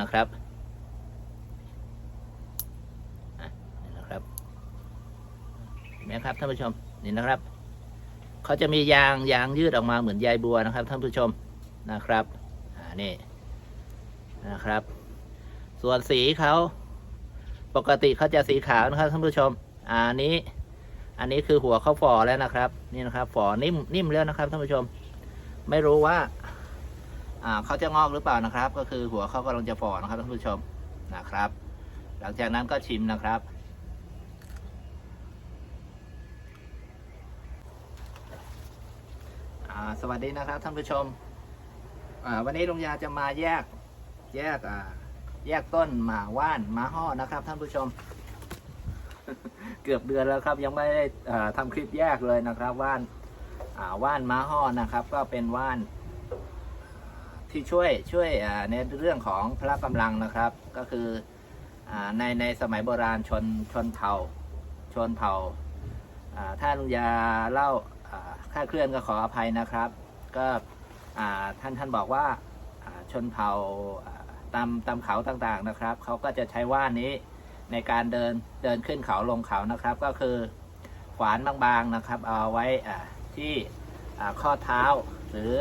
นะครับนี่นะครับเห็นไหมครับท่านผู้ชมนี่นะครับ เขาจะมียางยางยืดออกมาเหมือนใยบัวนะครับ ท่านผู้ชมนะครับอ่านี่นะครับ ส่วนสีเขาปกติเขาจะสีขาวนะครับท่านผู้ชมอ่าอันนี้ อันนี้คือหัวเขาฝ่อแล้วนะครับ นี่นะครับฝ่อนิ่มนิ่มแล้วนะครับท่านผู้ชม ไม่รู้ว่า เขาจะงอกหรือเปล่านะครับ ก็คือหัวเขากำลังจะฝ่อนะครับท่านผู้ชมนะครับ หลังจากนั้นก็ชิมนะครับ สวัสดีนะครับท่านผู้ชม วันนี้ลุงยาจะมาแยกแยกแยกต้นหมาว่านหมาห่อนะครับ ท่านผู้ชม เกือบเดือนแล้วครับ ยังไม่ได้ทำคลิปแยกเลยนะครับ ว่านว่านหมาห่อนะครับ ก็เป็นว่าน ที่ช่วยช่วยในเรื่องของพละกำลังนะครับ ก็คือในในสมัยโบราณชนชนเผ่าชนเผ่าอ่าถ้าลุงยาเล่าอ่าค่าเคลื่อนก็ขออภัยนะครับ ก็ท่านท่านบอกว่าชนเผ่าตามตามเขาต่างๆนะครับเขาก็จะใช้ว่านนี้ในการเดินเดินขึ้นเขาลงเขานะครับ ก็คือขวานบางๆนะครับ เอาไว้ที่ข้อเท้าหรือ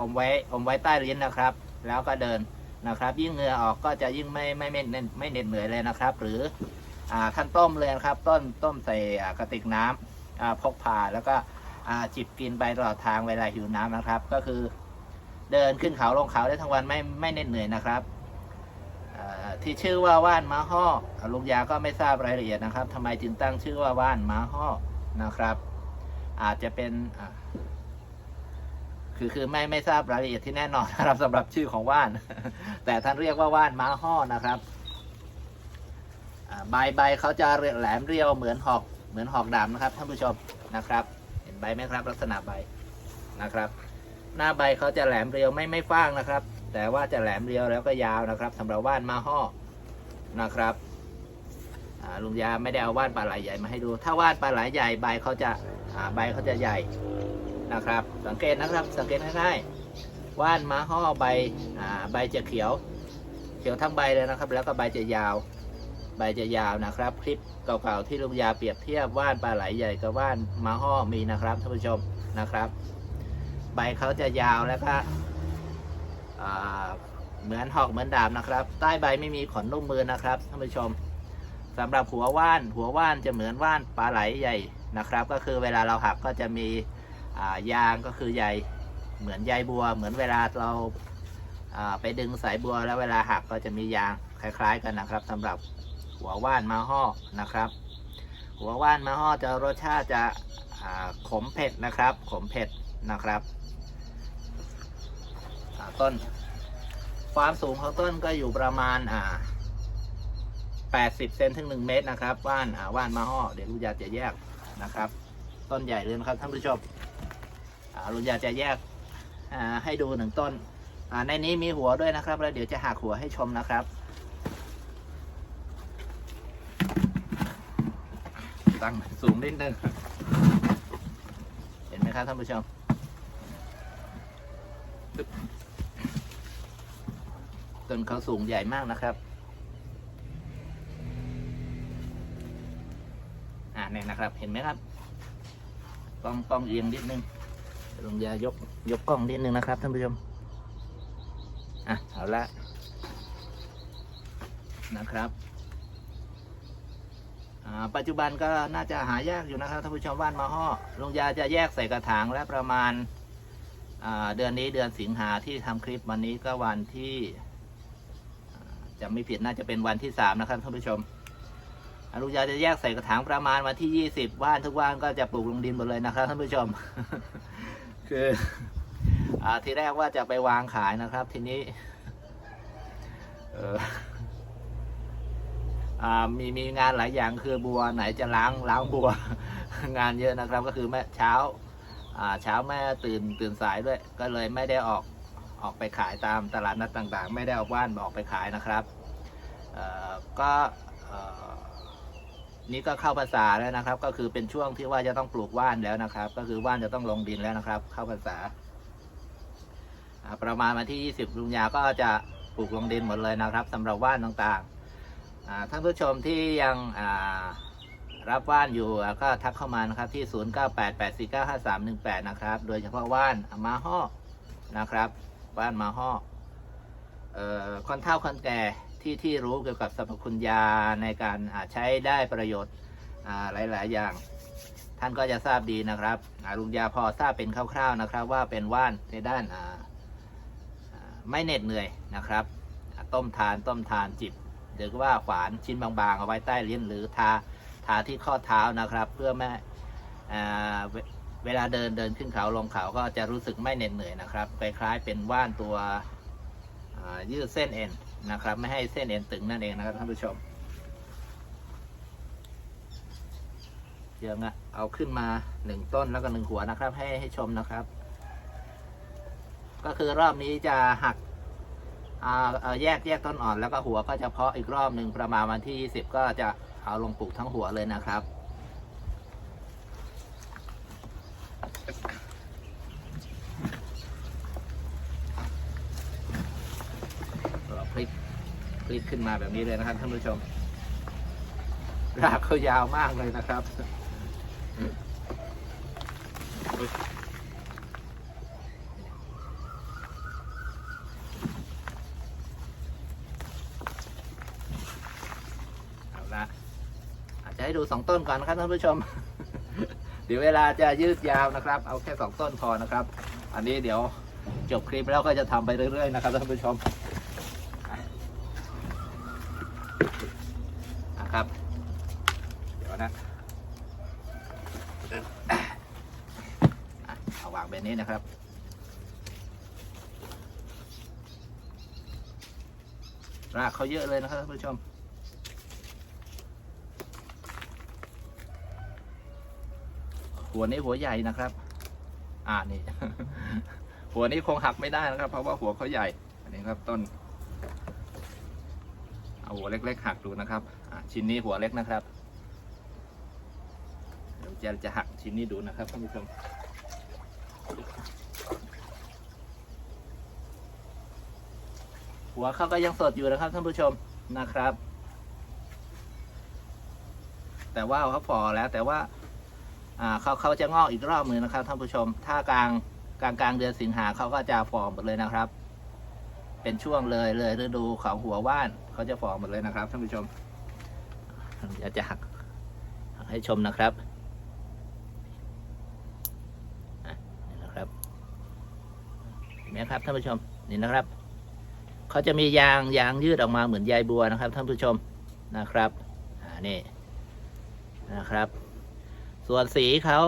อมไว้อมไว้ใต้ลิ้นนะครับ แล้วก็เดินนะครับ ยิ่งเหงื่อออกก็จะยิ่งไม่ไม่ไม่ไม่ไม่เหน็ดเหนื่อยเลยนะครับ หรืออ่าท่านต้มเลยนะครับ ต้นต้มใส่กระติกน้ำอ่าพกพาแล้วก็จิบกินไปตลอดทางเวลาหิวน้ำนะครับ ก็คือ เดินขึ้นเขาลงเขาได้ทั้งวันไม่ไม่เหน็ดเหนื่อยนะครับที่ชื่อว่าว่านม้าห่อลุงยาก็ไม่ทราบรายละเอียดนะครับทำไมจึงตั้งชื่อว่าว่านม้าห่อนะครับ อาจจะเป็นอ คือคือไม่ไม่ทราบรายละเอียดที่แน่นอนนะครับสำหรับชื่อของว่าน แต่ท่านเรียกว่าว่านม้าห่อนะครับใบใบเขาจะแหลมเรียวเหมือนหอกเหมือนหอกดำนะครับท่านผู้ชมนะครับ เห็นใบไหมครับ ลักษณะใบนะครับ หน้าใบเขาจะแหลมเรียวไม่ไม่ฟ้างนะครับ แต่ว่าจะแหลมเรียวแล้วก็ยาวนะครับสำหรับว่านมาห่อนะครับลุงยาไม่ได้เอาว่านปลาไหลใหญ่มาให้ดู ถ้าว่านปลาไหลใหญ่ใบเขาจะใบเขาจะใหญ่ นะครับ สังเกตนะครับสังเกตง่ายๆว่านม้าห่อใบอ่าใบจะเขียว เขียวทั้งใบเลยนะครับ แล้วก็ใบจะยาว ใบจะยาวนะครับ คลิปเก่าๆที่ลุงยาเปรียบเทียบว่านปลาไหลใหญ่กับว่านม้าห่อมีนะครับท่านผู้ชมนะครับ ใบเขาจะยาวแล้วก็อ่าเหมือนหอกเหมือนดาบนะครับ ใต้ใบไม่มีขนนุ่มมือนะครับท่านผู้ชมสำหรับหัวว่าน หัวว่านจะเหมือนว่านปลาไหลใหญ่นะครับ ก็คือเวลาเราหักก็จะมี ยางก็คือใยเหมือนใยบัว เหมือนเวลาเราาไปดึงสายบัวแล้วเวลาหักก็จะมียางคล้าย ๆ กันนะครับสำหรับหัวว่านมาห่อนะครับ หัวว่านมาห่อจะรสชาติจะขมเผ็ดนะครับ ขมเผ็ดนะครับต้น ความสูงของต้นก็อยู่ประมาณอ่า80เซนถึง 1 เมตรนะครับ ว่านว่านมาห่อเดี๋ยวลูกยาจะแยกนะครับ ต้นใหญ่เลยนะครับท่านผู้ชม ลุงยาจะแยกให้ดูหนึ่งต้นในนี้มีหัวด้วยนะครับ แล้วเดี๋ยวจะหักหัวให้ชมนะครับ ตั้งสูงนิดนึง เห็นไหมครับท่านผู้ชมต้นเขาสูงใหญ่มากนะครับอ่าเนี่ยนะครับ เห็นไหมครับกล้องกล้องเอียงนิดนึง ลงยายกยกกล้องนิดนึงนะครับท่านผู้ชม อะเอาละนะครับอ่าปัจจุบันก็น่าจะหายากอยู่นะครับท่านผู้ชมว่านมาห่อลุงยาจะแยกใส่กระถางและประมาณอ่าเดือนนี้เดือนสิงหาที่ทำคลิปวันนี้ก็วันที่จะไม่ผิดน่าจะเป็นวันที่สามนะครับท่านผู้ชมอนุญาจะแยกใส่กระถางประมาณวันที่ยี่สิบว่านทุกว่านก็จะปลูกลงดินหมดเลยนะครับท่านผู้ชม คืออ่าทีแรกว่าจะไปวางขายนะครับ ทีนี้ เอออ่ามีมีงานหลายอย่างคือบัวไหนจะล้างล้างบัว งานเยอะนะครับ ก็คือแม่เช้า อ่า เช้าแม่ตื่นตื่นสายด้วย ก็เลยไม่ได้ออกออกไปขายตามตลาดนัดต่างๆ ไม่ได้เอาว่านออกไปขายนะครับ เอ่อก็เอ่อ นี่ก็เข้าภาษาแล้วนะครับ ก็คือเป็นช่วงที่ว่าจะต้องปลูกว่านแล้วนะครับ ก็คือว่านจะต้องลงดินแล้วนะครับ เข้าภาษา ประมาณวันที่ 20ลุงยาก็จะปลูกลงดินหมดเลยนะครับสำหรับว่านต่างๆท่านผู้ชมที่ยังรับว่านอยู่ก็ทักเข้ามานะครับที่ 0988495318 นะครับ โดยเฉพาะว่านมาฮ่อนะครับ ว่านมาฮ่อเอ่อคนเฒ่าคนแก่ ที่ที่รู้เกี่ยวกับสรรพคุณยาในการใช้ได้ประโยชน์หลาย ๆ อย่าง ท่านก็จะทราบดีนะครับลุงยาพอทราบเป็นคร่าว ๆนะครับ ว่าเป็นว่านในด้านาไม่เหน็ดเหนื่อยนะครับ ต้มทานต้มทานจิบหรือว่าฝานชิ้นบางๆ เอาไว้ใต้ลิ้นหรือทาทาที่ข้อเท้านะครับ เพื่อไม่เวลาเดินเดินขึ้นเขาลงเขาก็จะรู้สึกไม่เหน็ดเหนื่อยนะครับคล้ายๆเป็นว่านตัวยืดเส้นเอ็น นะครับ ไม่ให้เส้นเอ็นตึงนั่นเองนะครับท่านผู้ชมเดี๋ยวนะเอาขึ้นมาหนึ่งต้นแล้วก็หนึ่งหัวนะครับ ให้ให้ชมนะครับ ก็คือรอบนี้จะหักอ่าแยกแยกต้นอ่อนแล้วก็หัวก็จะเพาะอีกรอบหนึ่งประมาณวันที่ 20 ก็จะเอาลงปลูกทั้งหัวเลยนะครับ ก็พลิก พลิกขึ้นมาแบบนี้เลยนะครับท่านผู้ชม รากเขายาวมากเลยนะครับเอาละอาจจะให้ดูสองต้นก่อนนะครับท่านผู้ชม เดี๋ยวเวลาจะยืดยาวนะครับ เอาแค่สองต้นพอนะครับ อันนี้เดี๋ยวจบคลิปแล้วก็จะทำไปเรื่อยๆนะครับท่านผู้ชมนะครับ เดี๋ยวนะอะเอาวางแบบนี้นะครับ รากเขาเยอะเลยนะครับท่านผู้ชม หัวนี้หัวใหญ่นะครับ อ่านี่ หัวนี้คงหักไม่ได้นะครับ เพราะว่าหัวเขาใหญ่ อันนี้ครับต้น เอาหัวเล็ก ๆ หักดูนะครับ อ่าชิ้นนี้หัวเล็กนะครับ เดี๋ยวจะจะหักชิ้นนี้ดูนะครับท่านผู้ชม หัวเขาก็ยังสดอยู่นะครับท่านผู้ชมนะครับ แต่ว่าเขาฝอแล้วแต่ว่าอ่าเขาเขาจะงอกอีกรอบหนึ่งนะครับท่านผู้ชม ถ้ากลางกลางกลางเดือนสิงหาเขาก็จะฟอมหมดเลยนะครับ เป็นช่วงเลยเลยฤดูของหัวว่านเขาจะฟอมหมดเลยนะครับท่านผู้ชมเดี๋ยวจะหักให้ชมนะครับนี่นะครับเห็นไหมครับท่านผู้ชมนี่นะครับ เขาจะมียางยางยืดออกมาเหมือนใยบัวนะครับ ท่านผู้ชมนะครับอ่านี่นะครับ ส่วนสีเขา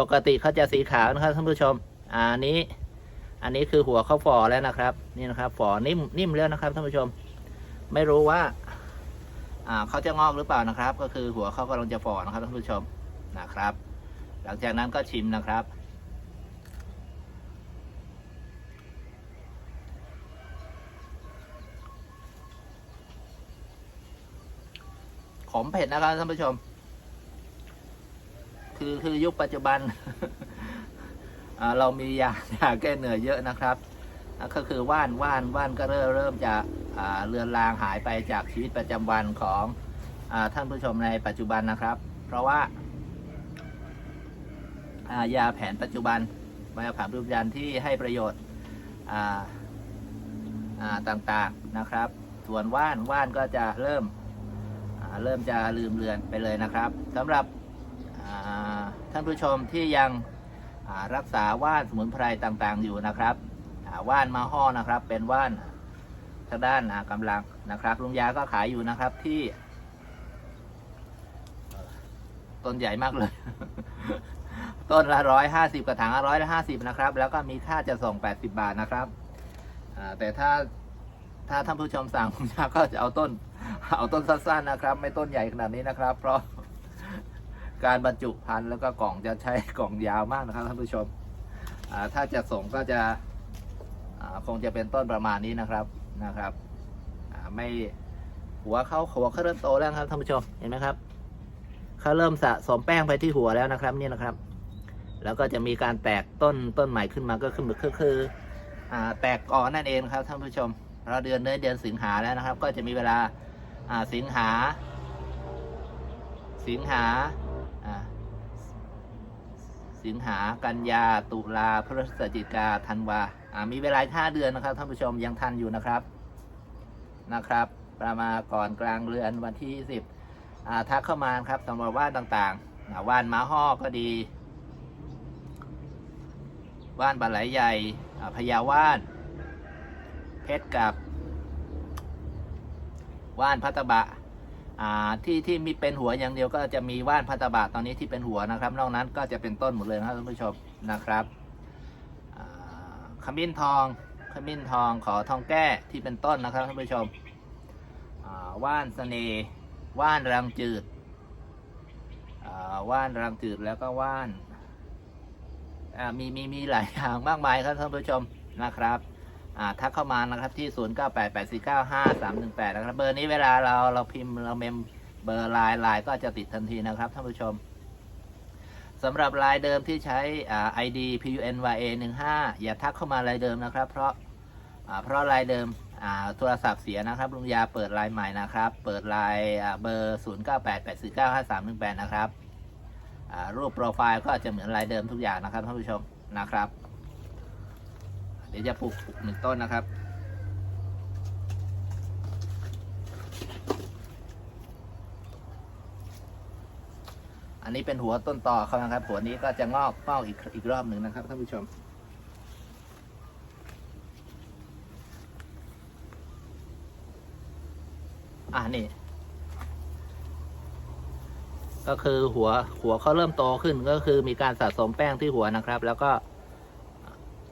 ปกติเขาจะสีขาวนะครับท่านผู้ชมอันนี้ อันนี้คือหัวเขาฝอแล้วนะครับ นี่นะครับฝอนิ่มนิ่มแล้วนะครับท่านผู้ชม ไม่รู้ว่าอ่าเขาจะงอกหรือเปล่านะครับ ก็คือหัวเขากำลังจะฝอนะครับท่านผู้ชมนะครับ หลังจากนั้นก็ชิมนะครับ มเผ็ดนะครับท่านผู้ชม คือคือยุคปัจจุบันเรามียายาแก้เหนื่อยเยอะนะครับก็คือว่านว่านว่านก็เริ่มเริ่มจะเลือนลางหายไปจากชีวิตประจำวันของอท่านผู้ชมในปัจจุบันนะครับ เพราะว่าายาแผนปัจจุบันยาแผนปัจจุบันที่ให้ประโยชน์ต่างๆนะครับ ส่วนว่านว่านก็จะเริ่ม เริ่มจะลืมเลือนไปเลยนะครับสำหรับท่านผู้ชมที่ยังรักษาว่านสมุนไพรต่างๆ อยู่นะครับว่านมาห่อนะครับ เป็นว่านทางด้านอ่ากำลังนะครับลุงยาก็ขายอยู่นะครับที่ต้นใหญ่มากเลย ต้นละร้อยห้าสิบกระถางละร้อยละห้าสิบนะครับ แล้วก็มีค่าจะส่งแปดสิบาทนะครับแต่ถ้า ถ้าท่านผู้ชมสั่งลุงยาก็จะเอาต้น เอาต้นสั้นๆนะครับ ไม่ต้นใหญ่ขนาดนี้นะครับ เพราะการบรรจุพันธุ์แล้วก็กล่องจะใช้กล่องยาวมากนะครับท่านผู้ชมถ้าจะส่งก็จะคงจะเป็นต้นประมาณนี้นะครับนะครับไม่หัวเขาหัวเขาเริ่มโตแล้วครับท่านผู้ชมเห็นไหมครับเขาเริ่มสะสมแป้งไปที่หัวแล้วนะครับนี่นะครับ แล้วก็จะมีการแตกต้นต้นใหม่ขึ้นมาก็คือคืออ่าแตกก่อนนั่นเองครับท่านผู้ชม เราเดือนเนื้อเดือนสิงหาแล้วนะครับ ก็จะมีเวลาสิงหา สิงหาสิงหากันยาตุลาพฤศจิกาธันวามีเวลาห้าเดือนนะครับท่านผู้ชมยังทันอยู่นะครับนะครับ ประมาณก่อนกลางเดือนวันที่สิบทักเข้ามาครับสำหรับว่านต่างๆว่านม้าห่อก็ดีว่านปลาไหลใหญ่อ่าพญาว่าน เพชรกับว่านพัตตบะอ่าที่ที่มีเป็นหัวอย่างเดียวก็จะมีว่านพัตตบะตอนนี้ที่เป็นหัวนะครับ นอกนั้นก็จะเป็นต้นหมดเลยครับท่านผู้ชมนะครับขมิ้นทองขมิ้นทองขอทองแก้ที่เป็นต้นนะครับท่านผู้ชมว่านเสน่ว่านรังจืดว่านรังจืดแล้วก็ว่านมีมีมีหลายอย่างมากมายครับท่านผู้ชมนะครับ ทักเข้ามานะครับที่ 0 9 8 8 4 9 5 3 1 8 นะครับเบอร์นี้เวลาเราเราพิมพ์เราเมมเบอร์ไลน์ไลน์ก็จะติดทันทีนะครับท่านผู้ชมสำหรับไลน์เดิมที่ใช้อ่า ID PUNYA 15 อย่าทักเข้ามาไลน์เดิมนะครับ เพราะอ่าเพราะไลน์เดิมอ่าโทรศัพท์เสียนะครับลุงยาเปิดไลน์ใหม่นะครับ เปิดไลน์อ่าเบอร์ 0 9 8 8 4 9 5 3 1 8 นะครับอ่ารูปโปรไฟล์ก็จะเหมือนลายเดิมทุกอย่างนะครับท่านผู้ชมนะครับ ดี๋ยวจะปลูกหนึ่งต้นนะครับ อันนี้เป็นหัวต้นต่อเขานะครับ หัวนี้ก็จะงอกงอกอีกอีกรอบหนึ่งนะครับท่านผู้ชมอ่านี่ก็คือหัวหัวเขาเริ่มโตขึ้นก็คือมีการสะสมแป้งที่หัวนะครับ แล้วก็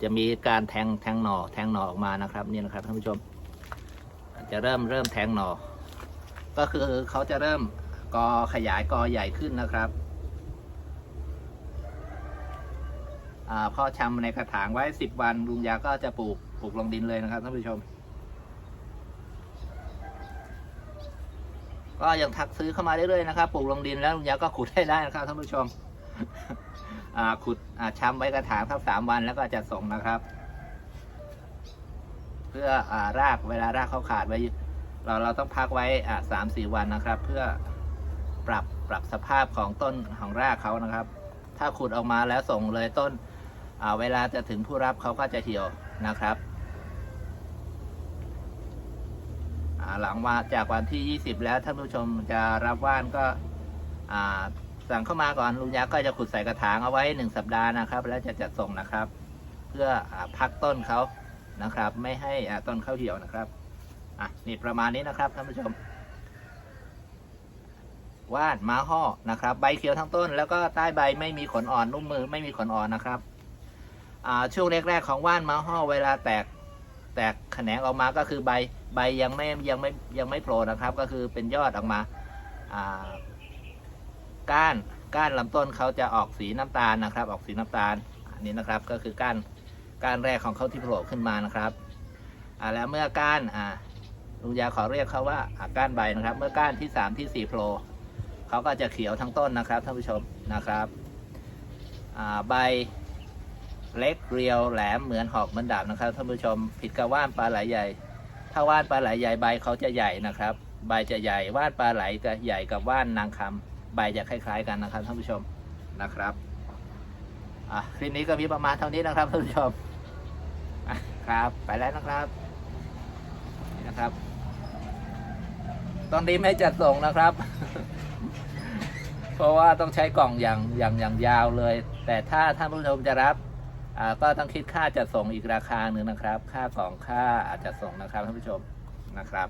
จะมีการแทงแทงหน่อแทงหน่อออกมานะครับนี่นะครับท่านผู้ชม จะเริ่มเริ่มแทงหน่อ ก็คือเขาจะเริ่มกอขยายกอใหญ่ขึ้นนะครับอ่าพอชำในกระถางไว้สิบวันลุงยาก็จะปลูกปลูกลงดินเลยนะครับท่านผู้ชม ก็ยังทักซื้อเข้ามาเรื่อยๆนะครับปลูกลงดินแล้วลุงยาก็ขุดให้ได้นะครับท่านผู้ชม ขุดช้ำไว้กระถางครับสามวันแล้วก็จะส่งนะครับ เพื่ออรากเวลารากเขาขาดไว้ เราเราต้องพักไว้สามสี่วันนะครับ เพื่อปรับปรับสภาพของต้นของรากเขานะครับ ถ้าขุดออกมาแล้วส่งเลยต้นเวลาจะถึงผู้รับเขาก็จะเหี่ยวนะครับหลังมาจากวันที่ 20 แล้วท่านผู้ชมจะรับว่านก็ สั่งเข้ามาก่อนลุงยักษ์ก็จะขุดใส่กระถางเอาไว้1สัปดาห์นะครับ แล้วจะจัดส่งนะครับ เพื่ออพักต้นเขานะครับ ไม่ให้ต้นเข้าเหี่ยวนะครับอะนี่ประมาณนี้นะครับท่านผู้ชมว่านม้าห่อนะครับ ใบเขียวทั้งต้น แล้วก็ใต้ใบไม่มีขนอ่อนนุ่มมือไม่มีขนอ่อนนะครับอ่าช่วงแรกๆของว่านม้าห่อเวลาแตกแตกแขนงออกมาก็คือใบใบยังไม่ยังไม่ยังไม่โผล่นะครับ ก็คือเป็นยอดออกมาอ่า ก้านก้านลำต้นเขาจะออกสีน้ำตาลนะครับ ออกสีน้ำตาลอันนี้นะครับก็คือก้านก้านแรกของเขาที่โผล่ขึ้นมานะครับอ่าแล้วเมื่อก้านอ่าลุงยาขอเรียกเขาว่าก้านใบนะครับ เมื่อก้านที่สามที่สี่โผล่เขาก็จะเขียวทั้งต้นนะครับท่านผู้ชมนะครับอ่าใบเล็กเรียวแหลมเหมือนหอกเหมือนดาบนะครับท่านผู้ชมผิดกับว่านปลาไหลใหญ่ ถ้าว่านปลาไหลใหญ่ใบเขาจะใหญ่นะครับ ใบจะใหญ่ว่านปลาไหลจะใหญ่กับว่านนางคำ ใบจะคล้าย ๆ กันนะครับท่านผู้ชมนะครับอะคลิปนี้ก็มีประมาณเท่านี้นะครับท่านผู้ชมอะครับ ไปแล้วนะครับนี่นะครับตอนนี้ไม่จัดส่งนะครับ เพราะว่าต้องใช้กล่องอย่างอย่างอย่างยาวเลย แต่ถ้าท่านผู้ชมจะรับอ่าก็ต้องคิดค่าจัดส่งอีกราคาหนึ่งนะครับ ค่ากล่องค่าอาจจะส่งนะครับท่านผู้ชมนะครับ